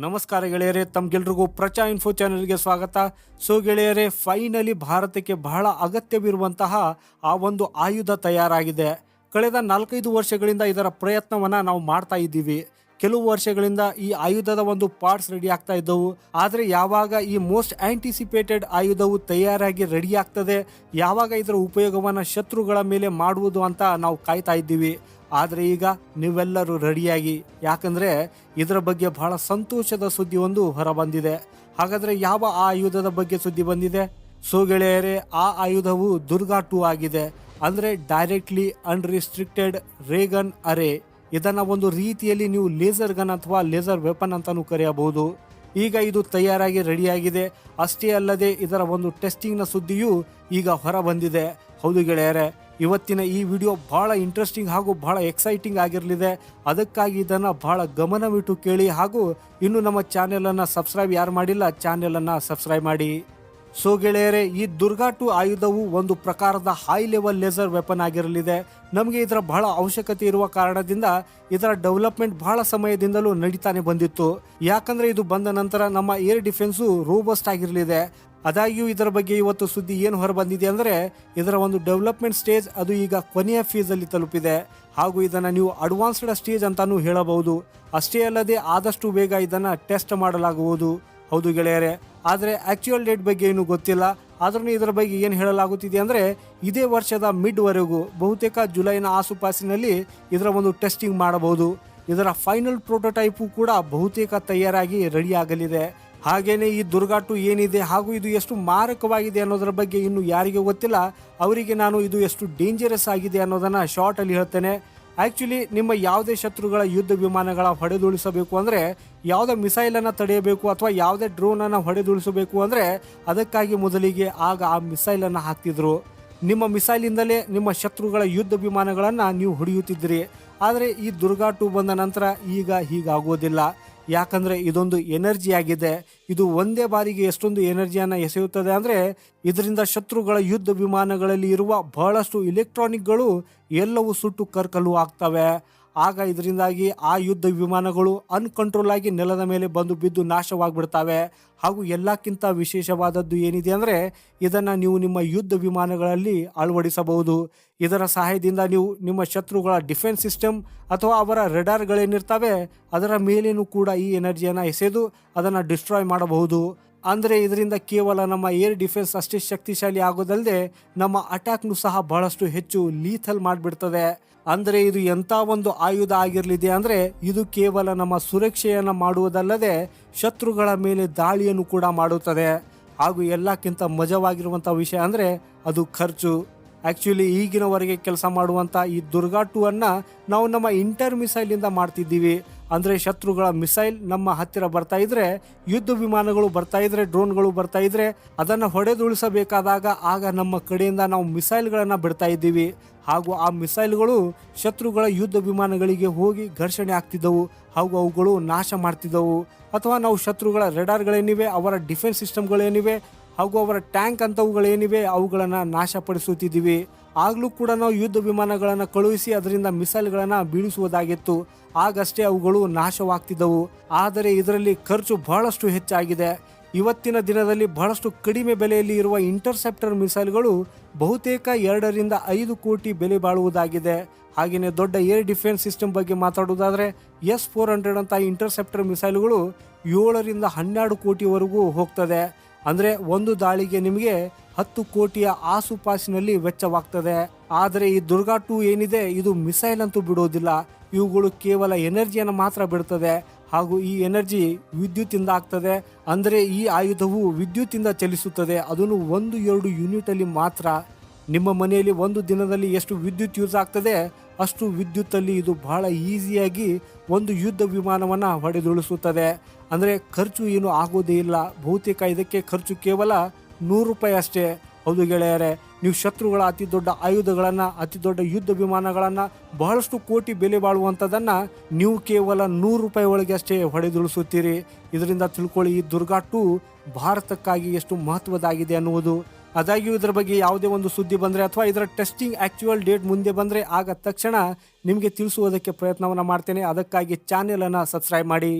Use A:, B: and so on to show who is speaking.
A: ನಮಸ್ಕಾರ ಗೆಳೆಯರೇ, ತಮ್ಗೆಲ್ರಿಗೂ ಪ್ರಚಾ ಇನ್ಫೋ ಚಾನೆಲ್ಗೆ ಸ್ವಾಗತ. ಸೊ ಗೆಳೆಯರೇ ಫೈನಲಿ ಭಾರತಕ್ಕೆ ಬಹಳ ಅಗತ್ಯವಿರುವಂತಹ ಆ ಒಂದು ಆಯುಧ ತಯಾರಾಗಿದೆ. ಕಳೆದ ನಾಲ್ಕೈದು ವರ್ಷಗಳಿಂದ ಇದರ ಪ್ರಯತ್ನವನ್ನ ನಾವು ಮಾಡ್ತಾ ಇದ್ದೀವಿ. ಕೆಲವು ವರ್ಷಗಳಿಂದ ಈ ಆಯುಧದ ಒಂದು ಪಾರ್ಟ್ಸ್ ರೆಡಿ ಆಗ್ತಾ ಇದ್ದವು. ಆದರೆ ಯಾವಾಗ ಈ ಮೋಸ್ಟ್ ಆಂಟಿಸಿಪೇಟೆಡ್ ಆಯುಧವು ತಯಾರಾಗಿ ರೆಡಿ ಆಗ್ತದೆ, ಯಾವಾಗ ಇದರ ಉಪಯೋಗವನ್ನು ಶತ್ರುಗಳ ಮೇಲೆ ಮಾಡುವುದು ಅಂತ ನಾವು ಕಾಯ್ತಾ ಇದ್ದೀವಿ. ಆದರೆ ಈಗ ನೀವೆಲ್ಲರೂ ರೆಡಿಯಾಗಿ ಯಾಕಂದ್ರೆ ಇದರ ಬಗ್ಗೆ ಬಹಳ ಸಂತೋಷದ ಸುದ್ದಿ ಒಂದು ಹೊರಬಂದಿದೆ. ಹಾಗಾದ್ರೆ ಯಾವ ಆ ಆಯುಧದ ಬಗ್ಗೆ ಸುದ್ದಿ ಬಂದಿದೆ? ಸೊ ಗೆಳೆಯರೇ, ಆ ಆಯುಧವು ದುರ್ಗಾ ಟೂ ಆಗಿದೆ. ಅಂದ್ರೆ ಡೈರೆಕ್ಟ್ಲಿ ಅನ್ರಿಸ್ಟ್ರಿಕ್ಟೆಡ್ ರೇಗನ್ ಅರೆ ಇದನ್ನ ಒಂದು ರೀತಿಯಲ್ಲಿ ನೀವು ಲೇಸರ್ ಗನ್ ಅಥವಾ ಲೇಸರ್ ವೆಪನ್ ಅಂತಲೂ ಕರೆಯಬಹುದು. ಈಗ ಇದು ತಯಾರಾಗಿ ರೆಡಿಯಾಗಿದೆ. ಅಷ್ಟೇ ಅಲ್ಲದೆ ಇದರ ಒಂದು ಟೆಸ್ಟಿಂಗ್ನ ಸುದ್ದಿಯು ಈಗ ಹೊರ ಬಂದಿದೆ ಹೌದು ಗೆಳೆಯರೆ, ಇವತ್ತಿನ ಈ ವಿಡಿಯೋ ಬಹಳ ಇಂಟ್ರೆಸ್ಟಿಂಗ್ ಹಾಗೂ ಬಹಳ ಎಕ್ಸೈಟಿಂಗ್ ಆಗಿರಲಿದೆ. ಅದಕ್ಕಾಗಿ ಇದನ್ನು ಬಹಳ ಗಮನವಿಟ್ಟು ಕೇಳಿ ಹಾಗೂ ಇನ್ನು ನಮ್ಮ ಚಾನೆಲನ್ನು ಸಬ್ಸ್ಕ್ರೈಬ್ ಯಾರು ಮಾಡಿಲ್ಲ ಚಾನೆಲನ್ನು ಸಬ್ಸ್ಕ್ರೈಬ್ ಮಾಡಿ. ಸೊ ಗೆಳೆಯರೆ, ಈ ದುರ್ಗಾಟು ಆಯುಧವು ಒಂದು ಪ್ರಕಾರದ ಹೈ ಲೆವೆಲ್ ಲೇಸರ್ ವೆಪನ್ ಆಗಿರಲಿದೆ. ನಮಗೆ ಇದರ ಬಹಳ ಅವಶ್ಯಕತೆ ಇರುವ ಕಾರಣದಿಂದ ಇದರ ಡೆವಲಪ್ಮೆಂಟ್ ಬಹಳ ಸಮಯದಿಂದಲೂ ನಡೀತಾನೆ ಬಂದಿತ್ತು. ಯಾಕಂದ್ರೆ ಇದು ಬಂದ ನಂತರ ನಮ್ಮ ಏರ್ ಡಿಫೆನ್ಸು ರೋಬಸ್ಟ್ ಆಗಿರಲಿದೆ. ಆದಾಗ್ಯೂ ಇದರ ಬಗ್ಗೆ ಇವತ್ತು ಸುದ್ದಿ ಏನು ಹೊರ ಬಂದಿದೆ ಅಂದರೆ, ಇದರ ಒಂದು ಡೆವಲಪ್ಮೆಂಟ್ ಸ್ಟೇಜ್ ಅದು ಈಗ ಕೊನೆಯ ಫೀಸಲ್ಲಿ ತಲುಪಿದೆ. ಹಾಗೂ ಇದನ್ನು ನೀವು ಅಡ್ವಾನ್ಸ್ಡ್ ಸ್ಟೇಜ್ ಅಂತಾನೂ ಹೇಳಬಹುದು. ಅಷ್ಟೇ ಅಲ್ಲದೆ ಆದಷ್ಟು ಬೇಗ ಇದನ್ನು ಟೆಸ್ಟ್ ಮಾಡಲಾಗುವುದು. ಹೌದು ಗೆಳೆಯರೆ ಆದರೆ ಆ್ಯಕ್ಚುಯಲ್ ಡೇಟ್ ಬಗ್ಗೆ ಏನು ಗೊತ್ತಿಲ್ಲ. ಆದ್ರೂ ಇದರ ಬಗ್ಗೆ ಏನು ಹೇಳಲಾಗುತ್ತಿದೆ ಅಂದರೆ, ಇದೇ ವರ್ಷದ ಮಿಡ್ವರೆಗೂ ಬಹುತೇಕ ಜುಲೈನ ಆಸುಪಾಸಿನಲ್ಲಿ ಇದರ ಒಂದು ಟೆಸ್ಟಿಂಗ್ ಮಾಡಬಹುದು. ಇದರ ಫೈನಲ್ ಪ್ರೋಟೋಟೈಪು ಕೂಡ ಬಹುತೇಕ ತಯಾರಾಗಿ ರೆಡಿ ಆಗಲಿದೆ. ಹಾಗೇನೆ ಈ ದುರ್ಗಾಟು ಏನಿದೆ, ಹಾಗೂ ಇದು ಎಷ್ಟು ಮಾರಕವಾಗಿದೆ ಅನ್ನೋದರ ಬಗ್ಗೆ ಇನ್ನು ಯಾರಿಗೆ ಗೊತ್ತಿಲ್ಲ. ಅವರಿಗೆ ನಾನು ಇದು ಎಷ್ಟು ಡೇಂಜರಸ್ ಆಗಿದೆ ಅನ್ನೋದನ್ನು ಶಾರ್ಟಲ್ಲಿ ಹೇಳ್ತೇನೆ. ಆಕ್ಚುಲಿ ನಿಮ್ಮ ಯಾವುದೇ ಶತ್ರುಗಳ ಯುದ್ಧ ವಿಮಾನಗಳ ಹೊಡೆದುಳಿಸಬೇಕು ಅಂದರೆ ಯಾವುದೇ ಮಿಸೈಲನ್ನು ತಡೆಯಬೇಕು ಅಥವಾ ಯಾವುದೇ ಡ್ರೋನನ್ನು ಹೊಡೆದುಳಿಸಬೇಕು ಅಂದರೆ ಅದಕ್ಕಾಗಿ ಮೊದಲಿಗೆ ಆಗ ಆ ಮಿಸೈಲನ್ನು ಹಾಕ್ತಿದ್ರು. ನಿಮ್ಮ ಮಿಸೈಲಿಂದಲೇ ನಿಮ್ಮ ಶತ್ರುಗಳ ಯುದ್ಧ ವಿಮಾನಗಳನ್ನು ನೀವು ಹೊಡೆಯುತ್ತಿದ್ದಿರಿ. ಆದರೆ ಈ ದುರ್ಗಾಟು ಬಂದ ನಂತರ ಈಗ ಹೀಗಾಗೋದಿಲ್ಲ. ಯಾಕಂದ್ರೆ ಇದೊಂದು ಎನರ್ಜಿ ಆಗಿದೆ. ಇದು ಒಂದೇ ಬಾರಿಗೆ ಎಷ್ಟೊಂದು ಎನರ್ಜಿಯನ್ನು ಎಸೆಯುತ್ತದೆ ಅಂದರೆ ಇದರಿಂದ ಶತ್ರುಗಳ ಯುದ್ಧ ವಿಮಾನಗಳಲ್ಲಿ ಇರುವ ಬಹಳಷ್ಟು ಇಲೆಕ್ಟ್ರಾನಿಕ್ಗಳು ಎಲ್ಲವೂ ಸುಟ್ಟು ಕರ್ಕಲು ಆಗ್ತವೆ. ಆಗ ಇದರಿಂದಾಗಿ ಆ ಯುದ್ಧ ವಿಮಾನಗಳು ಅನ್ಕಂಟ್ರೋಲ್ ಆಗಿ ನೆಲದ ಮೇಲೆ ಬಂದು ಬಿದ್ದು ನಾಶವಾಗಿಬಿಡ್ತವೆ. ಹಾಗೂ ಎಲ್ಲಕ್ಕಿಂತ ವಿಶೇಷವಾದದ್ದು ಏನಿದೆ ಅಂದರೆ, ಇದನ್ನು ನೀವು ನಿಮ್ಮ ಯುದ್ಧ ವಿಮಾನಗಳಲ್ಲಿ ಅಳವಡಿಸಬಹುದು. ಇದರ ಸಹಾಯದಿಂದ ನೀವು ನಿಮ್ಮ ಶತ್ರುಗಳ ಡಿಫೆನ್ಸ್ ಸಿಸ್ಟಮ್ ಅಥವಾ ಅವರ ರೆಡಾರ್ಗಳೇನಿರ್ತವೆ ಅದರ ಮೇಲೇನೂ ಕೂಡ ಈ ಎನರ್ಜಿಯನ್ನು ಎಸೆದು ಅದನ್ನು ಡಿಸ್ಟ್ರಾಯ್ ಮಾಡಬಹುದು. ಅಂದರೆ ಇದರಿಂದ ಕೇವಲ ನಮ್ಮ ಏರ್ ಡಿಫೆನ್ಸ್ ಅಷ್ಟೇ ಶಕ್ತಿಶಾಲಿ ಆಗೋದಲ್ಲದೆ ನಮ್ಮ ಅಟ್ಯಾಕ್ನು ಸಹ ಬಹಳಷ್ಟು ಹೆಚ್ಚು ಲೀಥಲ್ ಮಾಡಿಬಿಡ್ತದೆ. ಅಂದರೆ ಇದು ಎಂಥ ಒಂದು ಆಯುಧ ಆಗಿರಲಿದೆ ಅಂದರೆ ಇದು ಕೇವಲ ನಮ್ಮ ಸುರಕ್ಷೆಯನ್ನು ಮಾಡುವುದಲ್ಲದೆ ಶತ್ರುಗಳ ಮೇಲೆ ದಾಳಿಯನ್ನು ಕೂಡ ಮಾಡುತ್ತದೆ. ಹಾಗೂ ಎಲ್ಲಕ್ಕಿಂತ ಮಜವಾಗಿರುವಂಥ ವಿಷಯ ಅಂದರೆ ಅದು ಖರ್ಚು. ಆ್ಯಕ್ಚುಲಿ ಈಗಿನವರೆಗೆ ಕೆಲಸ ಮಾಡುವಂಥ ಈ ದುರ್ಗಾ ಟೂ ಅನ್ನ ನಾವು ನಮ್ಮ ಇಂಟರ್ ಮಿಸೈಲಿಂದ ಮಾಡ್ತಿದ್ದೀವಿ. ಅಂದರೆ ಶತ್ರುಗಳ ಮಿಸೈಲ್ ನಮ್ಮ ಹತ್ತಿರ ಬರ್ತಾ ಇದ್ರೆ, ಯುದ್ಧ ವಿಮಾನಗಳು ಬರ್ತಾ ಇದ್ರೆ, ಡ್ರೋನ್ಗಳು ಬರ್ತಾ ಇದ್ರೆ, ಅದನ್ನು ಹೊಡೆದುಳಿಸಬೇಕಾದಾಗ ಆಗ ನಮ್ಮ ಕಡೆಯಿಂದ ನಾವು ಮಿಸೈಲ್ಗಳನ್ನು ಬಿಡ್ತಾ ಇದ್ದೀವಿ. ಹಾಗೂ ಆ ಮಿಸೈಲ್ಗಳು ಶತ್ರುಗಳ ಯುದ್ಧ ವಿಮಾನಗಳಿಗೆ ಹೋಗಿ ಘರ್ಷಣೆ ಆಗ್ತಿದ್ದವು. ಹಾಗೂ ಅವುಗಳು ನಾಶ ಮಾಡ್ತಿದ್ದವು. ಅಥವಾ ನಾವು ಶತ್ರುಗಳ ರೆಡಾರ್ಗಳೇನಿವೆ ಅವರ ಡಿಫೆನ್ಸ್ ಸಿಸ್ಟಮ್ಗಳೇನಿವೆ ಹಾಗೂ ಅವರ ಟ್ಯಾಂಕ್ ಅಂತವುಗಳೇನಿವೆ, ಅವುಗಳನ್ನು ನಾಶಪಡಿಸುತ್ತಿದ್ದೀವಿ. ಆಗಲೂ ಕೂಡ ನಾವು ಯುದ್ಧ ವಿಮಾನಗಳನ್ನು ಕಳುಹಿಸಿ ಅದರಿಂದ ಮಿಸೈಲ್ಗಳನ್ನು ಬೀಳಿಸುವುದಾಗಿತ್ತು. ಆಗಷ್ಟೇ ಅವುಗಳು ನಾಶವಾಗ್ತಿದ್ದವು. ಆದರೆ ಇದರಲ್ಲಿ ಖರ್ಚು ಬಹಳಷ್ಟು ಹೆಚ್ಚಾಗಿದೆ. ಇವತ್ತಿನ ದಿನದಲ್ಲಿ ಬಹಳಷ್ಟು ಕಡಿಮೆ ಬೆಲೆಯಲ್ಲಿ ಇರುವ ಇಂಟರ್ಸೆಪ್ಟರ್ ಮಿಸೈಲ್ಗಳು ಬಹುತೇಕ ಎರಡರಿಂದ ಐದು ಕೋಟಿ ಬೆಲೆ ಬಾಳುವುದಾಗಿದೆ. ಹಾಗೆಯೇ ದೊಡ್ಡ ಏರ್ ಡಿಫೆನ್ಸ್ ಸಿಸ್ಟಮ್ ಬಗ್ಗೆ ಮಾತಾಡುವುದಾದರೆ, ಎಸ್ ಫೋರ್ ಹಂಡ್ರೆಡ್ ಅಂತ ಇಂಟರ್ಸೆಪ್ಟರ್ ಮಿಸೈಲ್ಗಳು ಏಳರಿಂದ ಹನ್ನೆರಡು ಕೋಟಿವರೆಗೂ ಹೋಗ್ತದೆ. ಅಂದರೆ ಒಂದು ದಾಳಿಗೆ ನಿಮಗೆ ಹತ್ತು ಕೋಟಿಯ ಆಸುಪಾಸಿನಲ್ಲಿ ವೆಚ್ಚವಾಗ್ತದೆ. ಆದರೆ ಈ ದುರ್ಗಾ ಟೂ ಏನಿದೆ, ಇದು ಮಿಸೈಲ್ ಅಂತೂ ಬಿಡೋದಿಲ್ಲ. ಇವುಗಳು ಕೇವಲ ಎನರ್ಜಿಯನ್ನು ಮಾತ್ರ ಬಿಡ್ತದೆ. ಹಾಗೂ ಈ ಎನರ್ಜಿ ವಿದ್ಯುತ್ತಿಂದ ಆಗ್ತದೆ. ಅಂದರೆ ಈ ಆಯುಧವು ವಿದ್ಯುತ್ತಿಂದ ಚಲಿಸುತ್ತದೆ. ಅದನ್ನು ಒಂದು ಎರಡು ಯೂನಿಟಲ್ಲಿ ಮಾತ್ರ. ನಿಮ್ಮ ಮನೆಯಲ್ಲಿ ಒಂದು ದಿನದಲ್ಲಿ ಎಷ್ಟು ವಿದ್ಯುತ್ ಯೂಸ್ ಆಗ್ತದೆ, ಅಷ್ಟು ವಿದ್ಯುತ್ತಲ್ಲಿ ಇದು ಬಹಳ ಈಸಿಯಾಗಿ ಒಂದು ಯುದ್ಧ ವಿಮಾನವನ್ನು ಹೊಡೆದುಳಿಸುತ್ತದೆ ಅಂದರೆ ಖರ್ಚು ಏನು ಆಗೋದೇ ಇಲ್ಲ. ಬಹುತೇಕ ಇದಕ್ಕೆ ಖರ್ಚು ಕೇವಲ ನೂರು ರೂಪಾಯಿ ಅಷ್ಟೇ. ಹೌದು ಗೆಳೆಯರೆ, ನೀವು ಶತ್ರುಗಳ ಅತಿ ದೊಡ್ಡ ಆಯುಧಗಳನ್ನು, ಅತಿ ದೊಡ್ಡ ಯುದ್ಧ ವಿಮಾನಗಳನ್ನು, ಬಹಳಷ್ಟು ಕೋಟಿ ಬೆಲೆ ಬಾಳುವಂಥದ್ದನ್ನು ನೀವು ಕೇವಲ ನೂರು ರೂಪಾಯಿ ಒಳಗೆ ಅಷ್ಟೇ ಹೊಡೆದುಳಿಸುತ್ತೀರಿ. ಇದರಿಂದ ತಿಳ್ಕೊಳ್ಳಿ, ಈ ದುರ್ಗಾ ಟು ಭಾರತಕ್ಕಾಗಿ ಎಷ್ಟು ಮಹತ್ವದಾಗಿದೆ ಅನ್ನುವುದು. ಆದಾಗ್ಯೂ ಇದರ ಬಗ್ಗೆ ಯಾವುದೇ ಒಂದು ಸುದ್ದಿ ಬಂದರೆ ಅಥವಾ ಇದರ ಟೆಸ್ಟಿಂಗ್ ಆ್ಯಕ್ಚುವಲ್ ಡೇಟ್ ಮುಂದೆ ಬಂದರೆ ಆಗ ತಕ್ಷಣ ನಿಮಗೆ ತಿಳಿಸುವುದಕ್ಕೆ ಪ್ರಯತ್ನವನ್ನು ಮಾಡ್ತೇನೆ. ಅದಕ್ಕಾಗಿ ಚಾನೆಲನ್ನು ಸಬ್ಸ್ಕ್ರೈಬ್ ಮಾಡಿ.